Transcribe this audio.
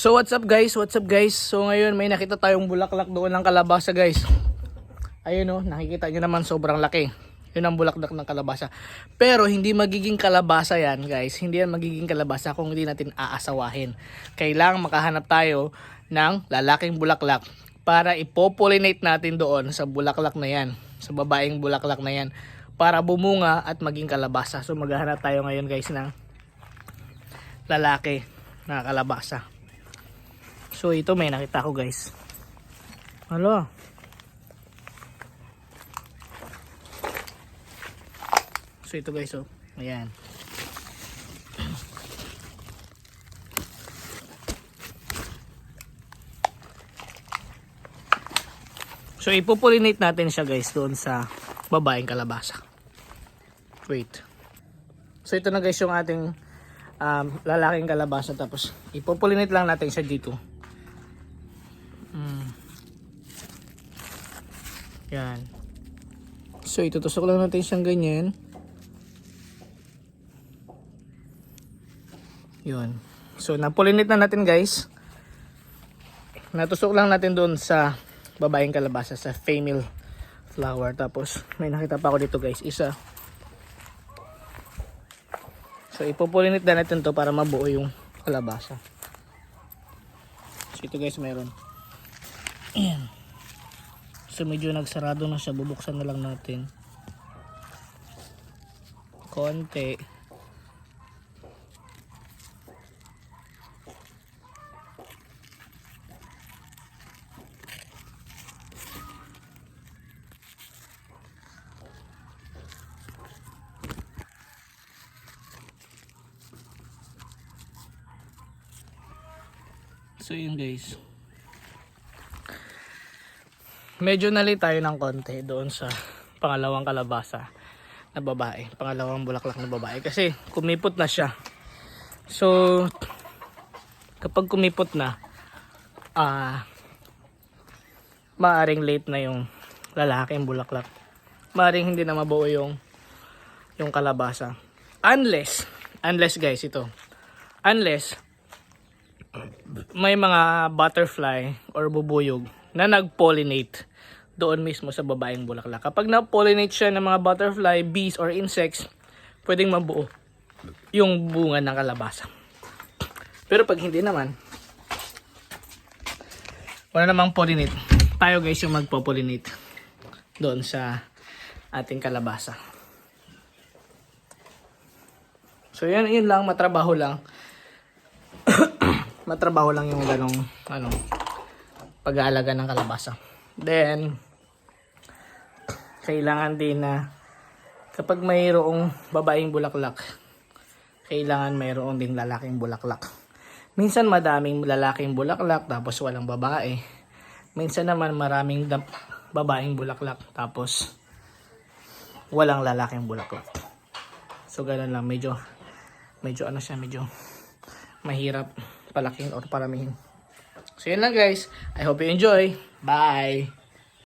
So what's up guys? What's up guys? So ngayon may nakita tayong bulaklak doon ng kalabasa guys. Ayun oh, nakikita nyo naman sobrang laki. Yun ang bulaklak ng kalabasa. Pero hindi magiging kalabasa yan guys. Hindi yan magiging kalabasa kung hindi natin aasawahin. Kailangang makahanap tayo ng lalaking bulaklak para ipopollinate natin doon sa bulaklak na yan. Sa babaeng bulaklak na yan. Para bumunga at maging kalabasa. So maghahanap tayo ngayon guys ng lalaki na kalabasa. So ito may nakita ko guys. Alo. So ito guys oh. Ayan. So ipopollinate natin siya guys doon sa babaeng kalabasa. Wait. So ito na guys yung ating um, lalaking kalabasa tapos ipopollinate lang natin siya dito. Mm. Yan. So itutusok lang natin siyang ganyan. Yun. So napollinate na natin guys. Natusok lang natin doon sa babaeng kalabasa sa female flower. Tapos may nakita pa ako dito guys. Isa. So ipopollinate na natin to para mabuo yung kalabasa. So ito guys meron. Ayan. So medyo nagsarado na siya. Bubuksan na lang natin. Konti. So yun guys. Medyo nali tayo ng konti doon sa pangalawang kalabasa na babae. Pangalawang bulaklak na babae. Kasi kumipot na siya. So, kapag kumipot na, ah, maaring late na yung lalaking bulaklak. Maaring hindi na mabuo yung yung kalabasa. Unless, unless guys ito. Unless, may mga butterfly or bubuyog na nag-pollinate doon mismo sa babaeng bulaklak. Kapag na-pollinate siya ng mga butterfly, bees, or insects, pwedeng mabuo yung bunga ng kalabasa. Pero pag hindi naman, wala namang pollinate. Tayo guys yung magpo-pollinate doon sa ating kalabasa. So yan, yun lang, matrabaho lang matrabaho lang yung ganong ano pag-aalaga ng kalabasa. Then kailangan din na kapag mayroong babaeng bulaklak, kailangan mayroon din lalaking bulaklak. Minsan madaming lalaking bulaklak tapos walang babae. Minsan naman maraming babaeng bulaklak tapos walang lalaking bulaklak. So ganun lang medyo medyo ano siya medyo mahirap palaking or paramihin. So yun lang guys. I hope you enjoy. Bye!